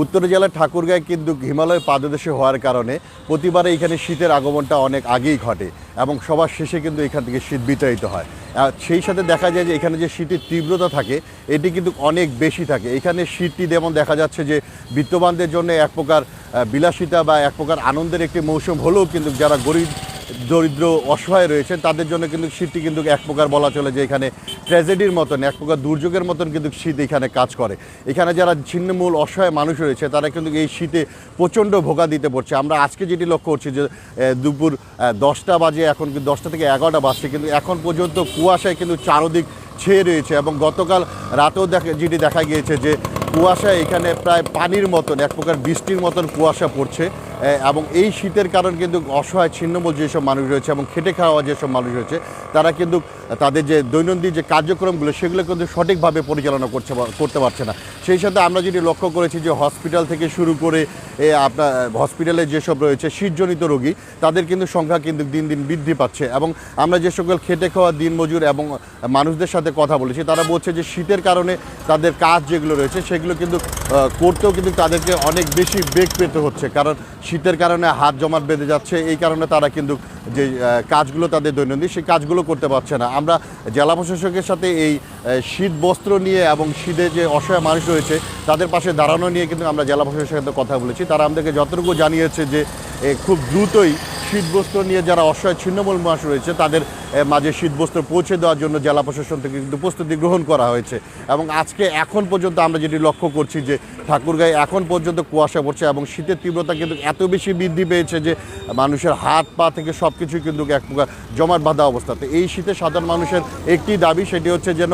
উত্তর জেলার ঠাকুরগাঁয় কিন্তু হিমালয় পাদদেশে হওয়ার কারণে প্রতিবারে এখানে শীতের আগমনটা অনেক আগেই ঘটে এবং সবার শেষে কিন্তু এখান থেকে শীত বিতাড়িত হয়। সেই সাথে দেখা যায় যে এখানে যে শীতের তীব্রতা থাকে, এটি কিন্তু অনেক বেশি থাকে। এখানে শীতটি যেমন দেখা যাচ্ছে যে বিত্তবানদের জন্য এক প্রকার বিলাসিতা বা এক প্রকার আনন্দের একটি মৌসুম হলেও কিন্তু যারা গরিব দরিদ্র, অসহায় রয়েছে তাদের জন্য কিন্তু শীতটি কিন্তু এক প্রকার বলা চলে যে এখানে ট্র্যাজেডির মতন, এক প্রকার দুর্যোগের মতন কিন্তু শীত এখানে কাজ করে। এখানে যারা ছিন্নমূল, অসহায় মানুষ রয়েছে, তারা কিন্তু এই শীতে প্রচণ্ড ভোগা দিতে পড়ছে। আমরা আজকে যেটি লক্ষ্য করছি যে দুপুর দশটা বাজে, এখন দশটা থেকে এগারোটা বাজছে, কিন্তু এখন পর্যন্ত কুয়াশায় কিন্তু চারদিক ছেয়ে রয়েছে এবং গতকাল রাতেও দেখা, যেটি দেখা গিয়েছে যে কুয়াশা এখানে প্রায় পানির মতন, এক প্রকার বৃষ্টির মতন কুয়াশা পড়ছে। এবং এই শীতের কারণ কিন্তু অসহায় ছিন্নমূল যেসব মানুষ রয়েছে এবং খেটে খাওয়া যেসব মানুষ রয়েছে, তারা কিন্তু তাদের যে দৈনন্দিন যে কার্যক্রমগুলো, সেগুলো কিন্তু সঠিকভাবে পরিচালনা করছে করতে পারছে না। সেই সাথে আমরা যেটি লক্ষ্য করেছি যে হসপিটাল থেকে শুরু করে আপনার হসপিটালে যেসব রয়েছে শীতজনিত রোগী, তাদের কিন্তু সংখ্যা কিন্তু দিন দিন বৃদ্ধি পাচ্ছে এবং আমরা যে সকল খেটে খাওয়া দিনমজুর এবং মানুষদের সাথে কথা বলেছি, তারা বলছে যে শীতের কারণে তাদের কাজ যেগুলো রয়েছে, সেগুলো কিন্তু করতেও কিন্তু তাদেরকে অনেক বেশি বেগ পেতে হচ্ছে। কারণ শীতের কারণে হাত জমাট বেঁধে যাচ্ছে, এই কারণে তারা কিন্তু যে কাজগুলো তাদের দৈনন্দিন সেই কাজগুলো করতে পারছে না। আমরা জেলা প্রশাসকের সাথে এই শীত বস্ত্র নিয়ে এবং শীতে যে অসহায় মানুষ রয়েছে, তাদের পাশে দাঁড়ানো নিয়ে কিন্তু আমরা জেলা প্রশাসকের সাথে কথা বলেছি। তারা আমাদেরকে যতটুকু জানিয়েছে যে খুব দ্রুতই শীত বস্ত্র নিয়ে যারা অসহায় ছিন্নমূল মানুষ রয়েছে, তাদের মাঝে শীতবস্ত্র পৌঁছে দেওয়ার জন্য জেলা প্রশাসন থেকে কিন্তু প্রস্তুতি গ্রহণ করা হয়েছে এবং আজকে এখন পর্যন্ত আমরা যেটি লক্ষ্য করছি যে ঠাকুরগাঁয়ে এখন পর্যন্ত কুয়াশা পড়ছে এবং শীতের তীব্রতা কিন্তু এত বেশি বৃদ্ধি পেয়েছে যে মানুষের হাত পা থেকে সব কিছুই কিন্তু এক প্রকার জমাট বাঁধা অবস্থাতে এই শীতে সাধারণ মানুষের একটি দাবি সেটি হচ্ছে যেন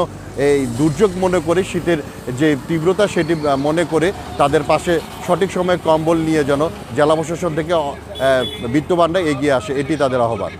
এই দুর্যোগ মনে করে শীতের যে তীব্রতা সেটি মনে করে তাদের পাশে সঠিক সময়ে কম্বল নিয়ে যেন জেলা প্রশাসন থেকে বিত্তবানরা এগিয়ে আসে, এটি তাদের আহ্বান।